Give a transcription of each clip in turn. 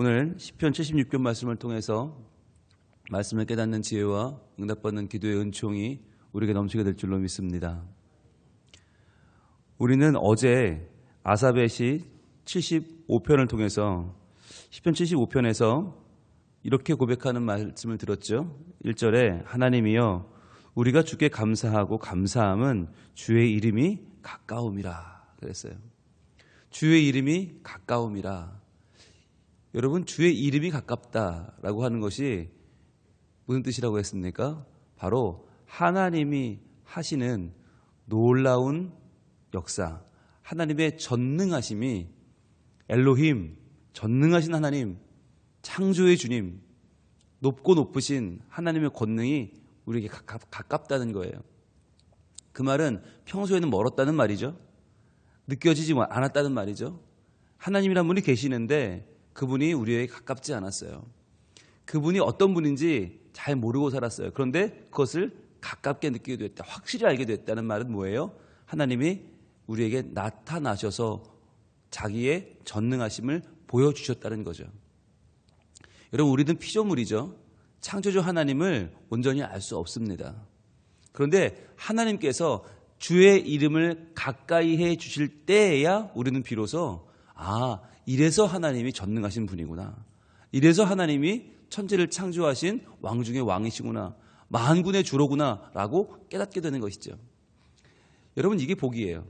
오늘 시편 76편 말씀을 통해서 말씀을 깨닫는 지혜와 응답받는 기도의 은총이 우리에게 넘치게 될 줄로 믿습니다. 우리는 어제 아사벳이 75편을 통해서 시편 75편에서 이렇게 고백하는 말씀을 들었죠. 1절에 하나님이여 우리가 주께 감사하고 감사함은 주의 이름이 가까움이라 그랬어요. 주의 이름이 가까움이라. 여러분 주의 이름이 가깝다라고 하는 것이 무슨 뜻이라고 했습니까? 바로 하나님이 하시는 놀라운 역사, 하나님의 전능하심이 엘로힘, 전능하신 하나님, 창조의 주님, 높고 높으신 하나님의 권능이 우리에게 가깝, 다는 거예요. 그 말은 평소에는 멀었다는 말이죠. 느껴지지 않았다는 말이죠. 하나님이란 분이 계시는데 그분이 우리에게 가깝지 않았어요. 그분이 어떤 분인지 잘 모르고 살았어요. 그런데 그것을 가깝게 느끼게 됐다. 확실히 알게 됐다는 말은 뭐예요? 하나님이 우리에게 나타나셔서 자기의 전능하심을 보여주셨다는 거죠. 여러분, 우리는 피조물이죠. 창조주 하나님을 온전히 알 수 없습니다. 그런데 하나님께서 주의 이름을 가까이 해 주실 때에야 우리는 비로소 아, 이래서 하나님이 전능하신 분이구나. 이래서 하나님이 천지를 창조하신 왕 중의 왕이시구나. 만군의 주로구나. 라고 깨닫게 되는 것이죠. 여러분, 이게 복이에요.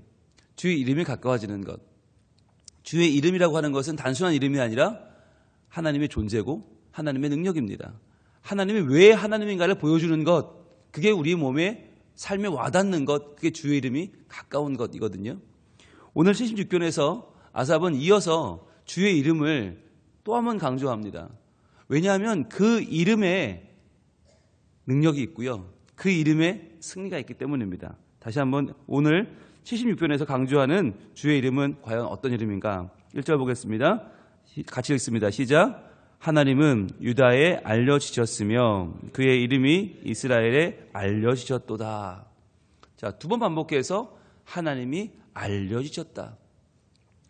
주의 이름이 가까워지는 것. 주의 이름이라고 하는 것은 단순한 이름이 아니라 하나님의 존재고 하나님의 능력입니다. 하나님이 왜 하나님인가를 보여주는 것. 그게 우리 몸에 삶에 와닿는 것. 그게 주의 이름이 가까운 것이거든요. 오늘 76편에서 아삽은 이어서 주의 이름을 또 한 번 강조합니다. 왜냐하면 그 이름에 능력이 있고요. 그 이름에 승리가 있기 때문입니다. 다시 한번 오늘 76편에서 강조하는 주의 이름은 과연 어떤 이름인가? 1절 보겠습니다. 같이 읽습니다. 시작. 하나님은 유다에 알려지셨으며 그의 이름이 이스라엘에 알려지셨도다. 자, 두 번 반복해서 하나님이 알려지셨다.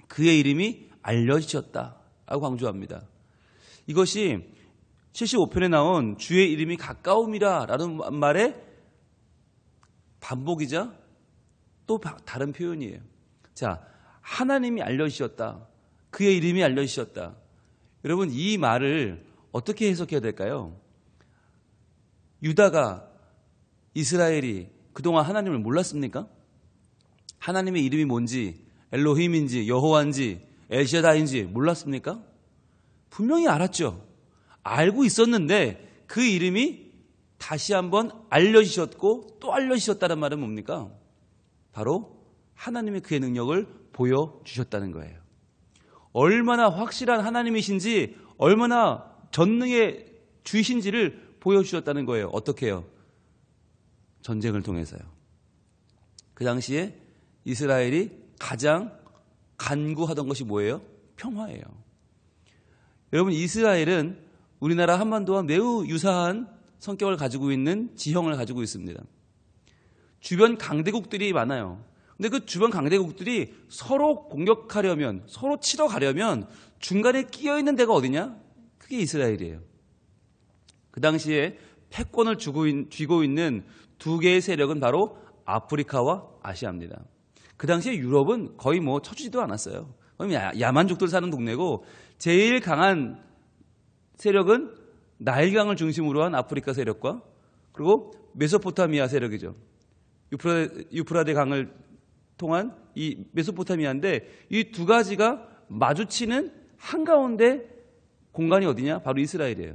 그의 이름이 알려지셨다. 라고 강조합니다. 이것이 75편에 나온 주의 이름이 가까움이라 라는 말의 반복이자 또 다른 표현이에요. 자, 하나님이 알려주셨다. 그의 이름이 알려주셨다. 여러분, 이 말을 어떻게 해석해야 될까요? 유다가 이스라엘이 그동안 하나님을 몰랐습니까? 하나님의 이름이 뭔지, 엘로힘인지, 여호와인지, 엘샤다인지 몰랐습니까? 분명히 알았죠. 알고 있었는데 그 이름이 다시 한번 알려지셨고 또 알려지셨다는 말은 뭡니까? 바로 하나님의 그의 능력을 보여주셨다는 거예요. 얼마나 확실한 하나님이신지 얼마나 전능의 주이신지를 보여주셨다는 거예요. 어떻게 해요? 전쟁을 통해서요. 그 당시에 이스라엘이 가장 간구하던 것이 뭐예요? 평화예요. 여러분 이스라엘은 우리나라 한반도와 매우 유사한 성격을 가지고 있는 지형을 가지고 있습니다. 주변 강대국들이 많아요. 근데 그 주변 강대국들이 서로 공격하려면 서로 치러 가려면 중간에 끼어 있는 데가 어디냐? 그게 이스라엘이에요. 그 당시에 패권을 쥐고 있는 두 개의 세력은 바로 아프리카와 아시아입니다. 그 당시에 유럽은 거의 뭐 쳐주지도 않았어요. 거의 야만족들 사는 동네고 제일 강한 세력은 나일강을 중심으로 한 아프리카 세력과 그리고 메소포타미아 세력이죠. 유프라 데 강을 통한 이 메소포타미아인데 이 두 가지가 마주치는 한가운데 공간이 어디냐? 바로 이스라엘이에요.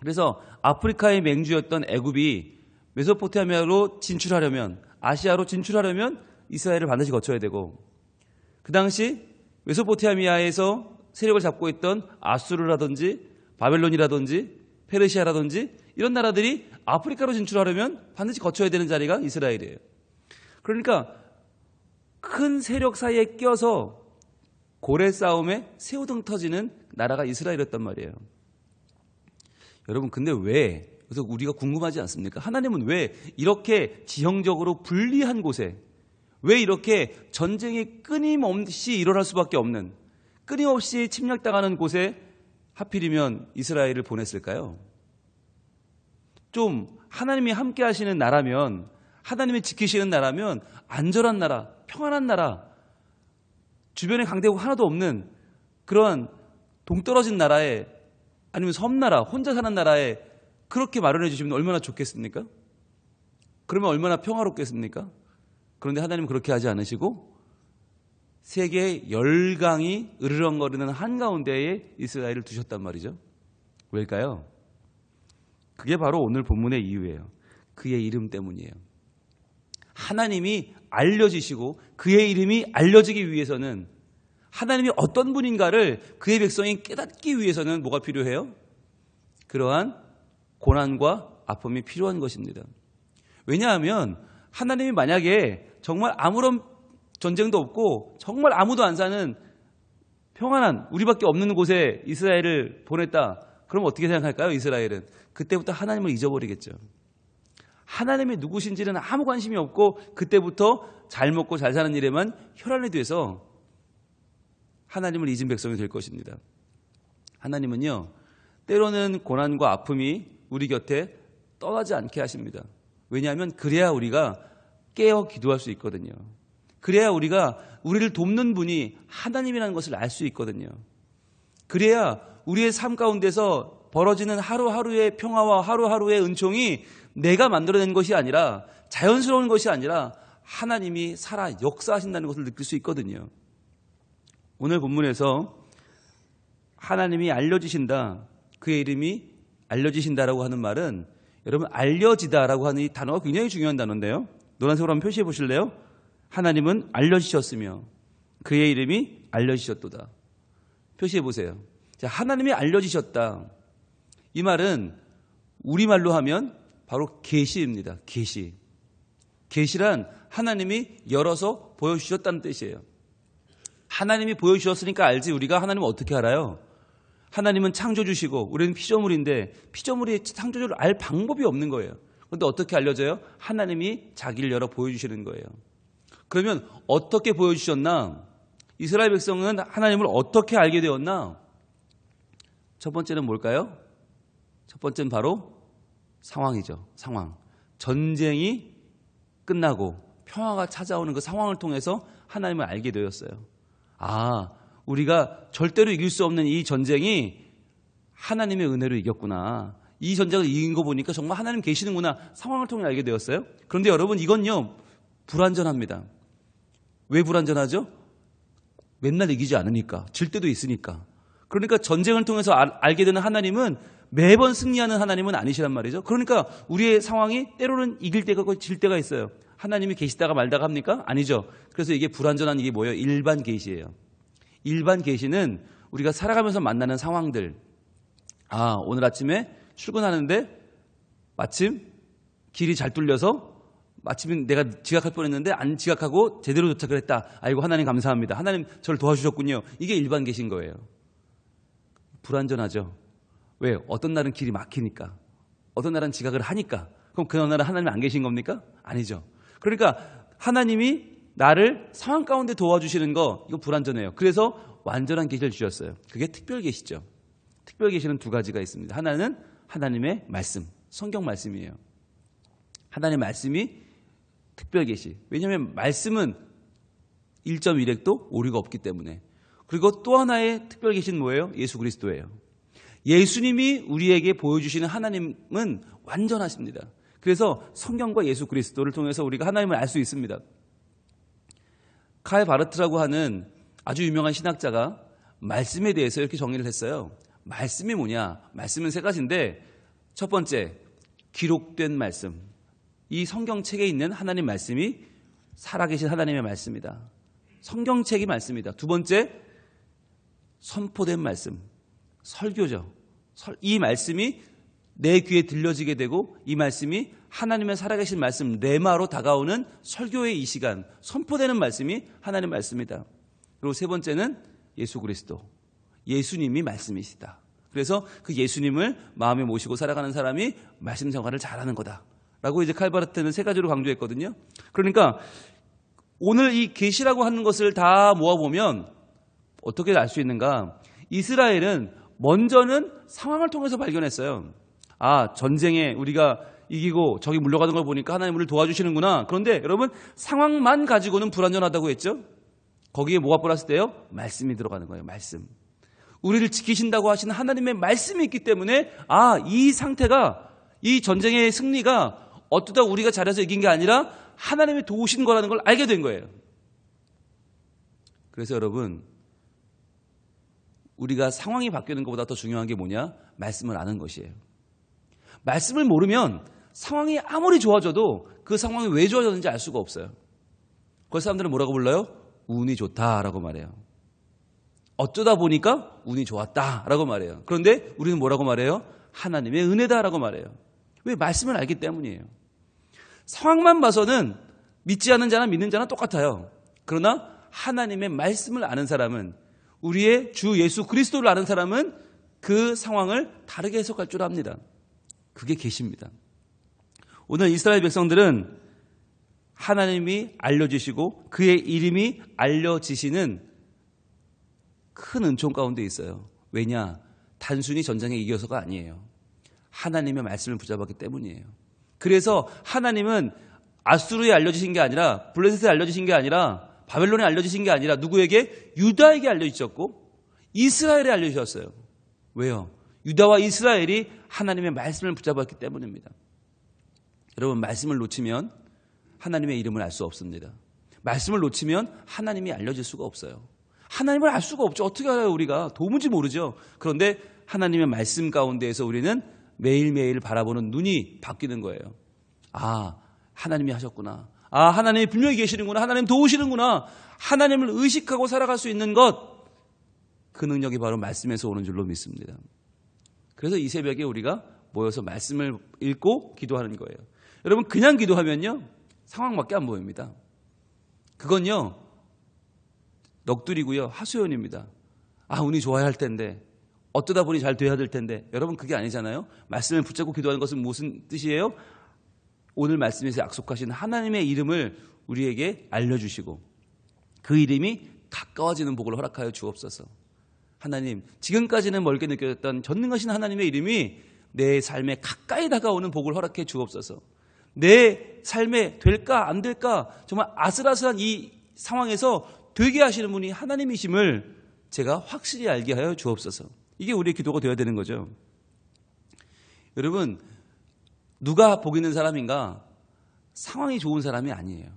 그래서 아프리카의 맹주였던 애굽이 메소포타미아로 진출하려면 아시아로 진출하려면 이스라엘을 반드시 거쳐야 되고 그 당시 메소포타미아에서 세력을 잡고 있던 아수르라든지 바벨론이라든지 페르시아라든지 이런 나라들이 아프리카로 진출하려면 반드시 거쳐야 되는 자리가 이스라엘이에요. 그러니까 큰 세력 사이에 껴서 고래 싸움에 새우등 터지는 나라가 이스라엘이었단 말이에요. 여러분, 근데 왜? 그래서 우리가 궁금하지 않습니까? 하나님은 왜 이렇게 지형적으로 불리한 곳에 왜 이렇게 전쟁이 끊임없이 일어날 수밖에 없는 끊임없이 침략당하는 곳에 하필이면 이스라엘을 보냈을까요? 좀 하나님이 함께 하시는 나라면 하나님이 지키시는 나라면 안전한 나라, 평안한 나라, 주변에 강대국 하나도 없는 그러한 동떨어진 나라에 아니면 섬나라, 혼자 사는 나라에 그렇게 마련해 주시면 얼마나 좋겠습니까? 그러면 얼마나 평화롭겠습니까? 그런데 하나님은 그렇게 하지 않으시고 세계 열강이 으르렁거리는 한가운데에 이스라엘을 두셨단 말이죠. 왜일까요? 그게 바로 오늘 본문의 이유예요. 그의 이름 때문이에요. 하나님이 알려지시고 그의 이름이 알려지기 위해서는 하나님이 어떤 분인가를 그의 백성이 깨닫기 위해서는 뭐가 필요해요? 그러한 고난과 아픔이 필요한 것입니다. 왜냐하면 하나님이 만약에 정말 아무런 전쟁도 없고 정말 아무도 안 사는 평안한 우리밖에 없는 곳에 이스라엘을 보냈다. 그럼 어떻게 생각할까요? 이스라엘은 그때부터 하나님을 잊어버리겠죠. 하나님이 누구신지는 아무 관심이 없고 그때부터 잘 먹고 잘 사는 일에만 혈안이 돼서 하나님을 잊은 백성이 될 것입니다. 하나님은요, 때로는 고난과 아픔이 우리 곁에 떠나지 않게 하십니다. 왜냐하면 그래야 우리가 깨어 기도할 수 있거든요. 그래야 우리가 우리를 돕는 분이 하나님이라는 것을 알 수 있거든요. 그래야 우리의 삶 가운데서 벌어지는 하루하루의 평화와 하루하루의 은총이 내가 만들어낸 것이 아니라 자연스러운 것이 아니라 하나님이 살아 역사하신다는 것을 느낄 수 있거든요. 오늘 본문에서 하나님이 알려지신다. 그의 이름이 알려지신다라고 하는 말은 여러분 알려지다라고 하는 이 단어가 굉장히 중요한 단어인데요. 노란색으로 한번 표시해 보실래요? 하나님은 알려지셨으며 그의 이름이 알려지셨도다. 표시해 보세요. 자, 하나님이 알려지셨다. 이 말은 우리말로 하면 바로 계시입니다. 계시. 계시란 하나님이 열어서 보여주셨다는 뜻이에요. 하나님이 보여주셨으니까 알지 우리가 하나님을 어떻게 알아요? 하나님은 창조주시고 우리는 피조물인데 피조물이 창조주를 알 방법이 없는 거예요. 그런데 어떻게 알려져요? 하나님이 자기를 열어 보여주시는 거예요. 그러면 어떻게 보여주셨나? 이스라엘 백성은 하나님을 어떻게 알게 되었나? 첫 번째는 뭘까요? 첫 번째는 바로 상황이죠. 상황. 전쟁이 끝나고 평화가 찾아오는 그 상황을 통해서 하나님을 알게 되었어요. 아, 우리가 절대로 이길 수 없는 이 전쟁이 하나님의 은혜로 이겼구나. 이 전쟁을 이긴 거 보니까 정말 하나님 계시는구나. 상황을 통해 알게 되었어요. 그런데 여러분 이건요. 불완전합니다. 왜 불완전하죠? 맨날 이기지 않으니까. 질 때도 있으니까. 그러니까 전쟁을 통해서 알, 게 되는 하나님은 매번 승리하는 하나님은 아니시란 말이죠. 그러니까 우리의 상황이 때로는 이길 때가 있고 질 때가 있어요. 하나님이 계시다가 말다가 합니까? 아니죠. 그래서 이게 불완전한 이게 뭐예요? 일반 계시예요. 일반 계시는 우리가 살아가면서 만나는 상황들. 아, 오늘 아침에 출근하는데 마침 길이 잘 뚫려서 마침 내가 지각할 뻔했는데 안 지각하고 제대로 도착을 했다. 아이고 하나님 감사합니다. 하나님 저를 도와주셨군요. 이게 일반 계신 거예요. 불완전하죠. 왜? 어떤 날은 길이 막히니까. 어떤 날은 지각을 하니까. 그럼 그 날은 하나님 안 계신 겁니까? 아니죠. 그러니까 하나님이 나를 상황 가운데 도와주시는 거 이거 불완전해요. 그래서 완전한 계시를 주셨어요. 그게 특별 계시죠. 특별 계시는 두 가지가 있습니다. 하나는 하나님의 말씀, 성경 말씀이에요. 하나님의 말씀이 특별 계시. 왜냐하면 말씀은 1.1핵도 오류가 없기 때문에. 그리고 또 하나의 특별 계시는 뭐예요? 예수 그리스도예요. 예수님이 우리에게 보여주시는 하나님은 완전하십니다. 그래서 성경과 예수 그리스도를 통해서 우리가 하나님을 알 수 있습니다. 카이 바르트라고 하는 아주 유명한 신학자가 말씀에 대해서 이렇게 정의를 했어요. 말씀이 뭐냐? 말씀은 세 가지인데 첫 번째 기록된 말씀. 이 성경책에 있는 하나님 말씀이 살아계신 하나님의 말씀이다. 성경책이 말씀이다. 두 번째 선포된 말씀. 설교죠. 이 말씀이 내 귀에 들려지게 되고 이 말씀이 하나님의 살아계신 말씀 레마로 다가오는 설교의 이 시간 선포되는 말씀이 하나님의 말씀이다. 그리고 세 번째는 예수 그리스도. 예수님이 말씀이시다. 그래서 그 예수님을 마음에 모시고 살아가는 사람이 말씀 생활을 잘하는 거다. 라고 이제 칼바르트는 세 가지로 강조했거든요. 그러니까 오늘 이 계시라고 하는 것을 다 모아보면 어떻게 알 수 있는가? 이스라엘은 먼저는 상황을 통해서 발견했어요. 아, 전쟁에 우리가 이기고 적이 물러가는 걸 보니까 하나님 우리를 도와주시는구나. 그런데 여러분 상황만 가지고는 불완전하다고 했죠? 거기에 뭐가 플러스 돼요? 말씀이 들어가는 거예요. 말씀. 우리를 지키신다고 하시는 하나님의 말씀이 있기 때문에 아, 이 상태가 이 전쟁의 승리가 어쩌다 우리가 잘해서 이긴 게 아니라 하나님이 도우신 거라는 걸 알게 된 거예요. 그래서 여러분 우리가 상황이 바뀌는 것보다 더 중요한 게 뭐냐? 말씀을 아는 것이에요. 말씀을 모르면 상황이 아무리 좋아져도 그 상황이 왜 좋아졌는지 알 수가 없어요. 그 사람들은 뭐라고 불러요? 운이 좋다라고 말해요. 어쩌다 보니까 운이 좋았다라고 말해요. 그런데 우리는 뭐라고 말해요? 하나님의 은혜다라고 말해요. 왜 말씀을 알기 때문이에요. 상황만 봐서는 믿지 않는 자나 믿는 자나 똑같아요. 그러나 하나님의 말씀을 아는 사람은 우리의 주 예수 그리스도를 아는 사람은 그 상황을 다르게 해석할 줄 압니다. 그게 계십니다. 오늘 이스라엘 백성들은 하나님이 알려주시고 그의 이름이 알려지시는 큰 은총 가운데 있어요. 왜냐? 단순히 전쟁에 이겨서가 아니에요. 하나님의 말씀을 붙잡았기 때문이에요. 그래서 하나님은 아수르에 알려주신 게 아니라 블레셋에 알려주신 게 아니라 바벨론에 알려주신 게 아니라 누구에게 유다에게 알려주셨고 이스라엘에 알려주셨어요. 왜요? 유다와 이스라엘이 하나님의 말씀을 붙잡았기 때문입니다. 여러분 말씀을 놓치면 하나님의 이름을 알 수 없습니다. 말씀을 놓치면 하나님이 알려질 수가 없어요. 하나님을 알 수가 없죠. 어떻게 알아요 우리가 도무지 모르죠. 그런데 하나님의 말씀 가운데에서 우리는 매일매일 바라보는 눈이 바뀌는 거예요. 아 하나님이 하셨구나. 아 하나님이 분명히 계시는구나. 하나님 도우시는구나. 하나님을 의식하고 살아갈 수 있는 것. 그 능력이 바로 말씀에서 오는 줄로 믿습니다. 그래서 이 새벽에 우리가 모여서 말씀을 읽고 기도하는 거예요. 여러분 그냥 기도하면요 상황밖에 안 보입니다. 그건요 넋두리고요 하소연입니다. 아 운이 좋아야 할 텐데 어쩌다 보니 잘 돼야 될 텐데 여러분 그게 아니잖아요. 말씀을 붙잡고 기도하는 것은 무슨 뜻이에요? 오늘 말씀에서 약속하신 하나님의 이름을 우리에게 알려주시고 그 이름이 가까워지는 복을 허락하여 주옵소서. 하나님, 지금까지는 멀게 느껴졌던 전능하신 하나님의 이름이 내 삶에 가까이 다가오는 복을 허락해 주옵소서. 내 삶에 될까 안 될까 정말 아슬아슬한 이 상황에서 되게 하시는 분이 하나님이심을 제가 확실히 알게 하여 주옵소서. 이게 우리의 기도가 되어야 되는 거죠. 여러분, 누가 복 있는 사람인가? 상황이 좋은 사람이 아니에요.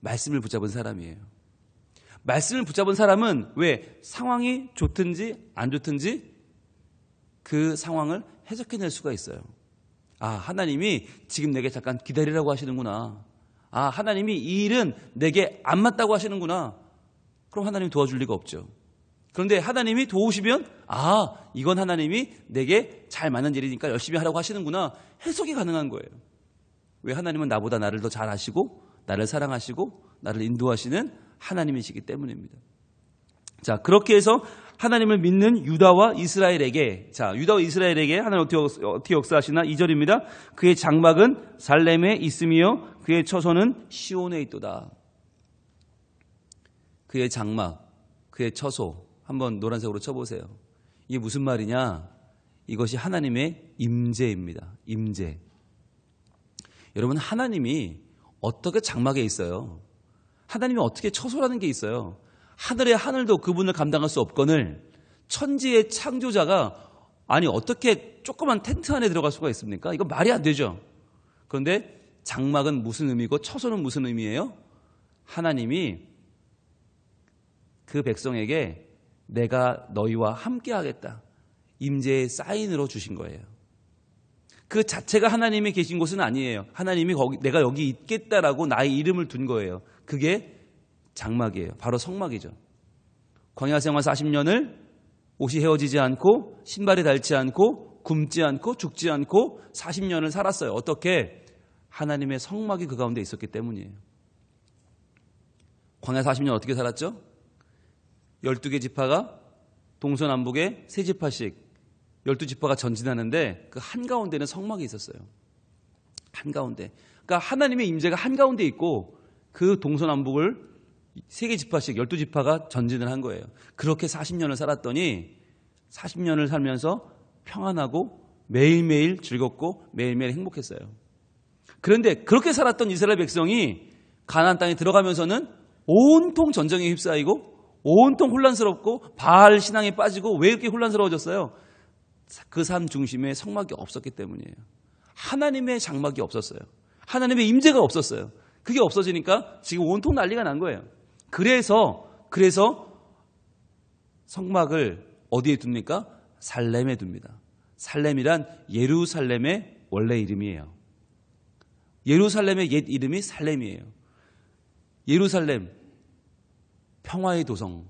말씀을 붙잡은 사람이에요. 말씀을 붙잡은 사람은 왜 상황이 좋든지 안 좋든지 그 상황을 해석해낼 수가 있어요. 아, 하나님이 지금 내게 잠깐 기다리라고 하시는구나. 아, 하나님이 이 일은 내게 안 맞다고 하시는구나. 그럼 하나님 도와줄 리가 없죠. 그런데 하나님이 도우시면 아, 이건 하나님이 내게 잘 맞는 일이니까 열심히 하라고 하시는구나. 해석이 가능한 거예요. 왜 하나님은 나보다 나를 더 잘 아시고 나를 사랑하시고 나를 인도하시는 하나님이시기 때문입니다. 자, 그렇게 해서 하나님을 믿는 유다와 이스라엘에게 자, 유다와 이스라엘에게 하나님 어떻게, 어떻게 역사하시나 2절입니다. 그의 장막은 살렘에 있으며 그의 처소는 시온에 있도다. 그의 장막, 그의 처소 한번 노란색으로 쳐보세요. 이게 무슨 말이냐? 이것이 하나님의 임재입니다. 임재. 여러분 하나님이 어떻게 장막에 있어요? 하나님이 어떻게 처소라는 게 있어요? 하늘의 하늘도 그분을 감당할 수 없거늘 천지의 창조자가 아니 어떻게 조그만 텐트 안에 들어갈 수가 있습니까? 이거 말이 안 되죠. 그런데 장막은 무슨 의미고 처소는 무슨 의미예요? 하나님이 그 백성에게 내가 너희와 함께 하겠다. 임재의 사인으로 주신 거예요. 그 자체가 하나님이 계신 곳은 아니에요. 하나님이 거기 내가 여기 있겠다라고 나의 이름을 둔 거예요. 그게 장막이에요. 바로 성막이죠. 광야 생활 40년을 옷이 헤어지지 않고 신발이 닳지 않고 굶지 않고 죽지 않고 40년을 살았어요. 어떻게? 하나님의 성막이 그 가운데 있었기 때문이에요. 광야 40년 어떻게 살았죠? 12개 지파가 동서남북에 세 지파씩 12지파가 전진하는데 그 한가운데는 성막이 있었어요. 한가운데. 그러니까 하나님의 임재가 한가운데 있고 그 동서남북을 세개 지파씩 12지파가 전진을 한 거예요. 그렇게 40년을 살았더니 40년을 살면서 평안하고 매일매일 즐겁고 매일매일 행복했어요. 그런데 그렇게 살았던 이스라엘 백성이 가나안 땅에 들어가면서는 온통 전쟁에 휩싸이고 온통 혼란스럽고 바알 신앙에 빠지고 왜 이렇게 혼란스러워졌어요? 그 삶 중심에 성막이 없었기 때문이에요. 하나님의 장막이 없었어요. 하나님의 임재가 없었어요. 그게 없어지니까 지금 온통 난리가 난 거예요. 그래서 그래서 성막을 어디에 둡니까? 살렘에 둡니다. 살렘이란 예루살렘의 원래 이름이에요. 예루살렘의 옛 이름이 살렘이에요. 예루살렘 평화의 도성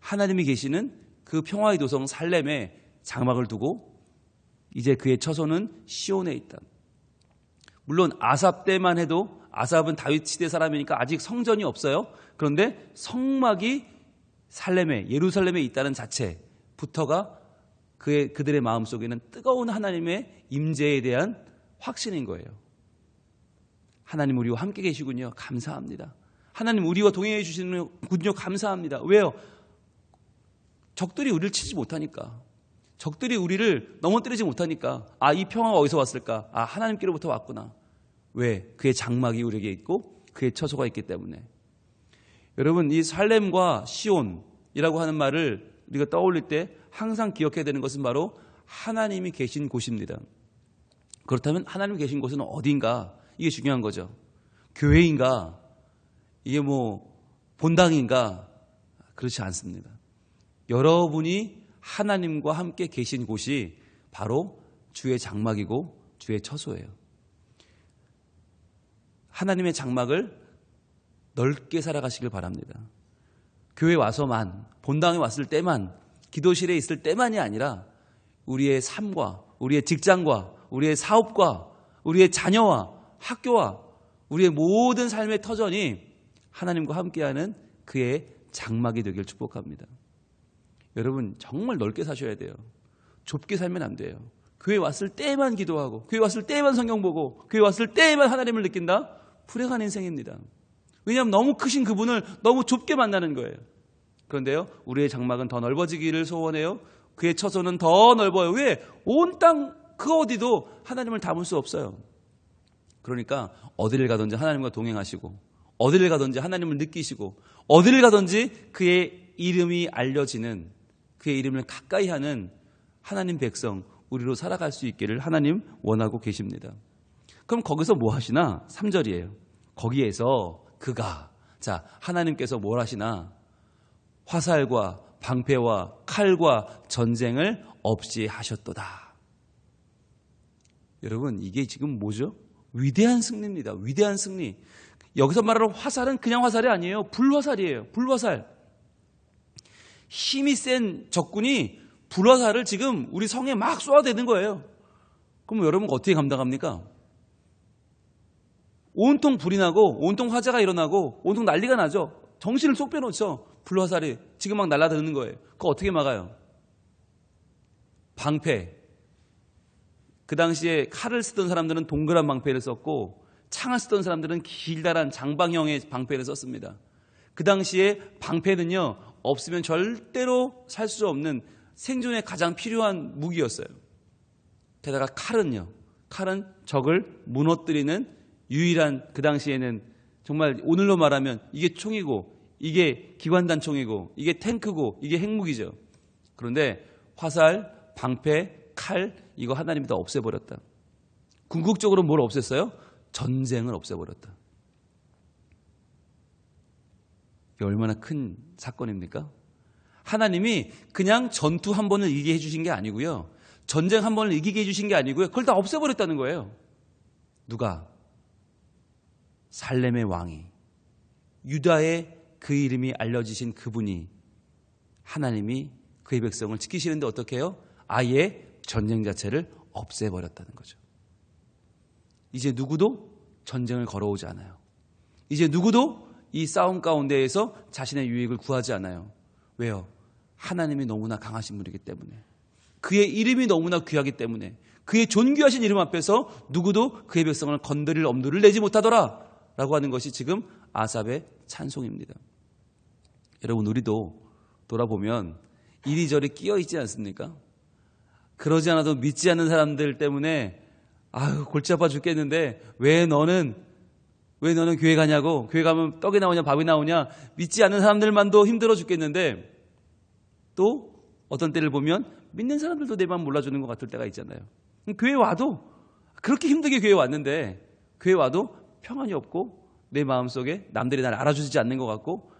하나님이 계시는 그 평화의 도성 살렘에 장막을 두고 이제 그의 처소는 시온에 있다. 물론 아삽 때만 해도 아삽은 다윗 시대 사람이니까 아직 성전이 없어요. 그런데 성막이 살렘에 예루살렘에 있다는 자체부터가 그의 그들의 마음 속에는 뜨거운 하나님의 임재에 대한 확신인 거예요. 하나님 우리와 함께 계시군요. 감사합니다. 하나님 우리와 동행해 주시는군요. 감사합니다. 왜요? 적들이 우리를 치지 못하니까. 적들이 우리를 넘어뜨리지 못하니까. 아, 이 평화가 어디서 왔을까? 아, 하나님께로부터 왔구나. 왜? 그의 장막이 우리에게 있고 그의 처소가 있기 때문에. 여러분, 이 살렘과 시온이라고 하는 말을 우리가 떠올릴 때 항상 기억해야 되는 것은 바로 하나님이 계신 곳입니다. 그렇다면 하나님 계신 곳은 어딘가? 이게 중요한 거죠. 교회인가? 이게 뭐 본당인가? 그렇지 않습니다. 여러분이 하나님과 함께 계신 곳이 바로 주의 장막이고 주의 처소예요. 하나님의 장막을 넓게 살아가시길 바랍니다. 교회 와서만, 본당에 왔을 때만, 기도실에 있을 때만이 아니라 우리의 삶과, 우리의 직장과, 우리의 사업과, 우리의 자녀와 학교와 우리의 모든 삶의 터전이 하나님과 함께하는 그의 장막이 되길 축복합니다. 여러분 정말 넓게 사셔야 돼요. 좁게 살면 안 돼요. 교회 왔을 때만 기도하고 교회 왔을 때만 성경 보고 교회 왔을 때만 하나님을 느낀다? 불행한 인생입니다. 왜냐하면 너무 크신 그분을 너무 좁게 만나는 거예요. 그런데요, 우리의 장막은 더 넓어지기를 소원해요. 그의 처소는 더 넓어요. 왜? 온 땅 그 어디도 하나님을 담을 수 없어요. 그러니까 어디를 가든지 하나님과 동행하시고 어디를 가든지 하나님을 느끼시고 어디를 가든지 그의 이름이 알려지는 그의 이름을 가까이 하는 하나님 백성 우리로 살아갈 수 있기를 하나님 원하고 계십니다. 그럼 거기서 뭐 하시나? 3절이에요. 거기에서 그가 자, 하나님께서 뭘 하시나? 화살과 방패와 칼과 전쟁을 없이 하셨도다. 여러분, 이게 지금 뭐죠? 위대한 승리입니다. 위대한 승리. 여기서 말하는 화살은 그냥 화살이 아니에요. 불화살이에요. 불화살. 힘이 센 적군이 불화살을 지금 우리 성에 막 쏘아대는 거예요. 그럼 여러분 어떻게 감당합니까? 온통 불이 나고 온통 화재가 일어나고 온통 난리가 나죠. 정신을 쏙 빼놓죠. 불화살이 지금 막 날아드는 거예요. 그거 어떻게 막아요? 방패. 그 당시에 칼을 쓰던 사람들은 동그란 방패를 썼고 창을 쓰던 사람들은 길다란 장방형의 방패를 썼습니다. 그 당시에 방패는요, 없으면 절대로 살 수 없는 생존에 가장 필요한 무기였어요. 게다가 칼은요, 칼은 적을 무너뜨리는 유일한 그 당시에는 정말 오늘로 말하면 이게 총이고, 이게 기관단총이고, 이게 탱크고, 이게 핵무기죠. 그런데 화살, 방패, 칼, 이거 하나님이 다 없애버렸다. 궁극적으로 뭘 없앴어요? 전쟁을 없애버렸다. 이게 얼마나 큰 사건입니까? 하나님이 그냥 전투 한 번을 이기게 해주신 게 아니고요. 전쟁 한 번을 이기게 해 주신 게 아니고요. 그걸 다 없애버렸다는 거예요. 누가? 살렘의 왕이. 유다의 그 이름이 알려지신 그분이 하나님이 그의 백성을 지키시는데 어떻게 해요? 아예 전쟁 자체를 없애버렸다는 거죠. 이제 누구도 전쟁을 걸어오지 않아요. 이제 누구도 이 싸움 가운데에서 자신의 유익을 구하지 않아요. 왜요? 하나님이 너무나 강하신 분이기 때문에. 그의 이름이 너무나 귀하기 때문에. 그의 존귀하신 이름 앞에서 누구도 그의 백성을 건드릴 엄두를 내지 못하더라. 라고 하는 것이 지금 아삽의 찬송입니다. 여러분, 우리도 돌아보면 이리저리 끼어 있지 않습니까? 그러지 않아도 믿지 않는 사람들 때문에 아유 골치 아파 죽겠는데 왜 너는 왜 너는 교회 가냐고 교회 가면 떡이 나오냐 밥이 나오냐 믿지 않는 사람들만도 힘들어 죽겠는데 또 어떤 때를 보면 믿는 사람들도 내 마음 몰라주는 것 같을 때가 있잖아요. 교회 와도 그렇게 힘들게 교회 왔는데 교회 와도 평안이 없고 내 마음 속에 남들이 날 알아주지 않는 것 같고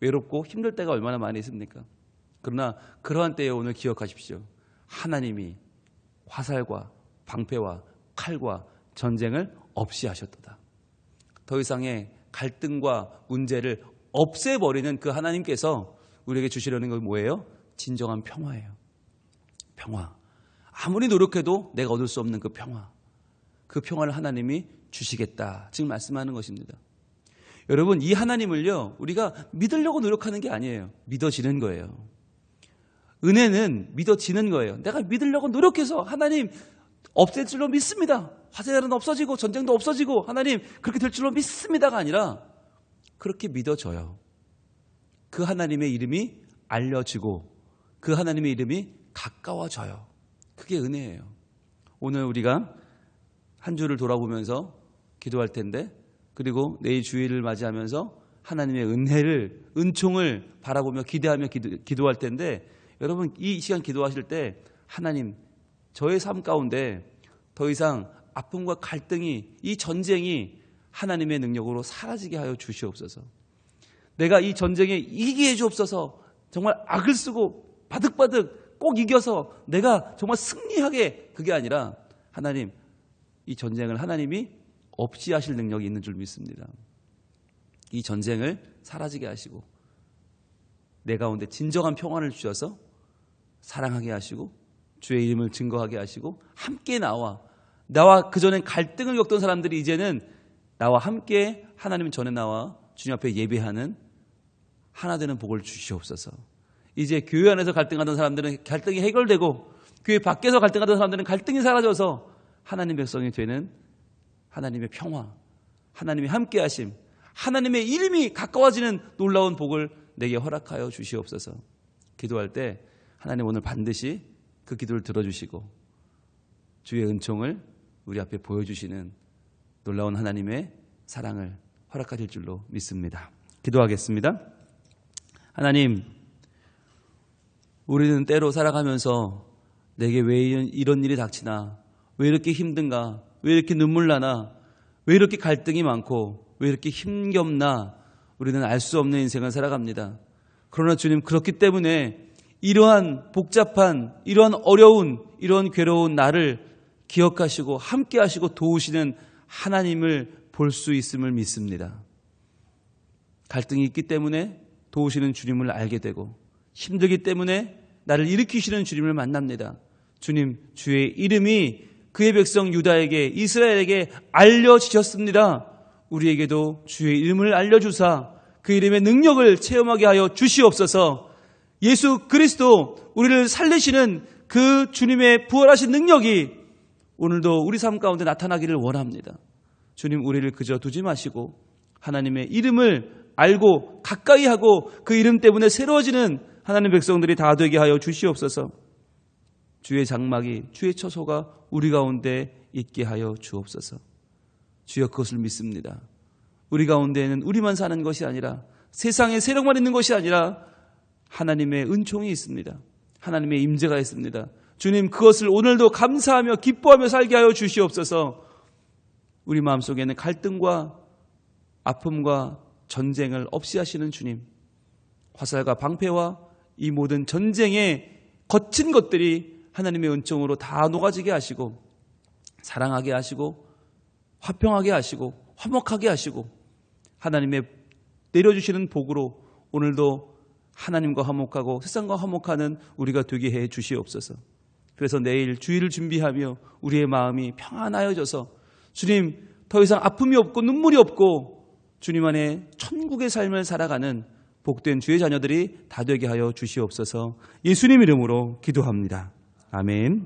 외롭고 힘들 때가 얼마나 많이 있습니까? 그러나 그러한 때에 오늘 기억하십시오. 하나님이 화살과 방패와 칼과 전쟁을 없이 하셨도다. 더 이상의 갈등과 문제를 없애버리는 그 하나님께서 우리에게 주시려는 건 뭐예요? 진정한 평화예요. 평화. 아무리 노력해도 내가 얻을 수 없는 그 평화. 그 평화를 하나님이 주시겠다. 지금 말씀하는 것입니다. 여러분, 이 하나님을요, 우리가 믿으려고 노력하는 게 아니에요. 믿어지는 거예요. 은혜는 믿어지는 거예요. 내가 믿으려고 노력해서 하나님 없앨 줄로 믿습니다. 화재는 없어지고 전쟁도 없어지고 하나님 그렇게 될 줄로 믿습니다가 아니라 그렇게 믿어져요. 그 하나님의 이름이 알려지고 그 하나님의 이름이 가까워져요. 그게 은혜예요. 오늘 우리가 한 주를 돌아보면서 기도할 텐데 그리고 내일 주일을 맞이하면서 하나님의 은혜를 은총을 바라보며 기대하며 기도, 할 텐데 여러분 이 시간 기도하실 때 하나님 저의 삶 가운데 더 이상 아픔과 갈등이 이 전쟁이 하나님의 능력으로 사라지게 하여 주시옵소서. 내가 이 전쟁에 이기게 해 주옵소서. 정말 악을 쓰고 바득바득 꼭 이겨서 내가 정말 승리하게 그게 아니라 하나님 이 전쟁을 하나님이 없이 하실 능력이 있는 줄 믿습니다. 이 전쟁을 사라지게 하시고 내 가운데 진정한 평안을 주셔서 사랑하게 하시고 주의 이름을 증거하게 하시고 함께 나와 나와 그전엔 갈등을 겪던 사람들이 이제는 나와 함께 하나님 전에 나와 주님 앞에 예배하는 하나 되는 복을 주시옵소서. 이제 교회 안에서 갈등하던 사람들은 갈등이 해결되고 교회 밖에서 갈등하던 사람들은 갈등이 사라져서 하나님 백성이 되는 하나님의 평화, 하나님의 함께 하심, 하나님의 이름이 가까워지는 놀라운 복을 내게 허락하여 주시옵소서. 기도할 때 하나님 오늘 반드시 그 기도를 들어주시고 주의 은총을 우리 앞에 보여주시는 놀라운 하나님의 사랑을 허락하실 줄로 믿습니다. 기도하겠습니다. 하나님, 우리는 때로 살아가면서 내게 왜 이런 일이 닥치나, 왜 이렇게 힘든가, 왜 이렇게 눈물 나나, 왜 이렇게 갈등이 많고, 왜 이렇게 힘겹나, 우리는 알 수 없는 인생을 살아갑니다. 그러나 주님, 그렇기 때문에 이러한 복잡한, 이러한 어려운, 이러한 괴로운 나를 기억하시고 함께 하시고 도우시는 하나님을 볼 수 있음을 믿습니다. 갈등이 있기 때문에 도우시는 주님을 알게 되고 힘들기 때문에 나를 일으키시는 주님을 만납니다. 주님, 주의 이름이 그의 백성 유다에게 이스라엘에게 알려지셨습니다. 우리에게도 주의 이름을 알려주사 그 이름의 능력을 체험하게 하여 주시옵소서. 예수 그리스도 우리를 살리시는 그 주님의 부활하신 능력이 오늘도 우리 삶 가운데 나타나기를 원합니다. 주님 우리를 그저 두지 마시고 하나님의 이름을 알고 가까이 하고 그 이름 때문에 새로워지는 하나님 백성들이 다 되게 하여 주시옵소서. 주의 장막이 주의 처소가 우리 가운데 있게 하여 주옵소서. 주여 그것을 믿습니다. 우리 가운데에는 우리만 사는 것이 아니라 세상에 세력만 있는 것이 아니라 하나님의 은총이 있습니다. 하나님의 임재가 있습니다. 주님 그것을 오늘도 감사하며 기뻐하며 살게 하여 주시옵소서. 우리 마음속에는 갈등과 아픔과 전쟁을 없이 하시는 주님. 화살과 방패와 이 모든 전쟁의 거친 것들이 하나님의 은총으로 다 녹아지게 하시고 사랑하게 하시고 화평하게 하시고 화목하게 하시고 하나님의 내려주시는 복으로 오늘도 하나님과 화목하고 세상과 화목하는 우리가 되게 해 주시옵소서. 그래서 내일 주일을 준비하며 우리의 마음이 평안하여져서 주님 더 이상 아픔이 없고 눈물이 없고 주님 안에 천국의 삶을 살아가는 복된 주의 자녀들이 다 되게 하여 주시옵소서 예수님 이름으로 기도합니다. 아멘.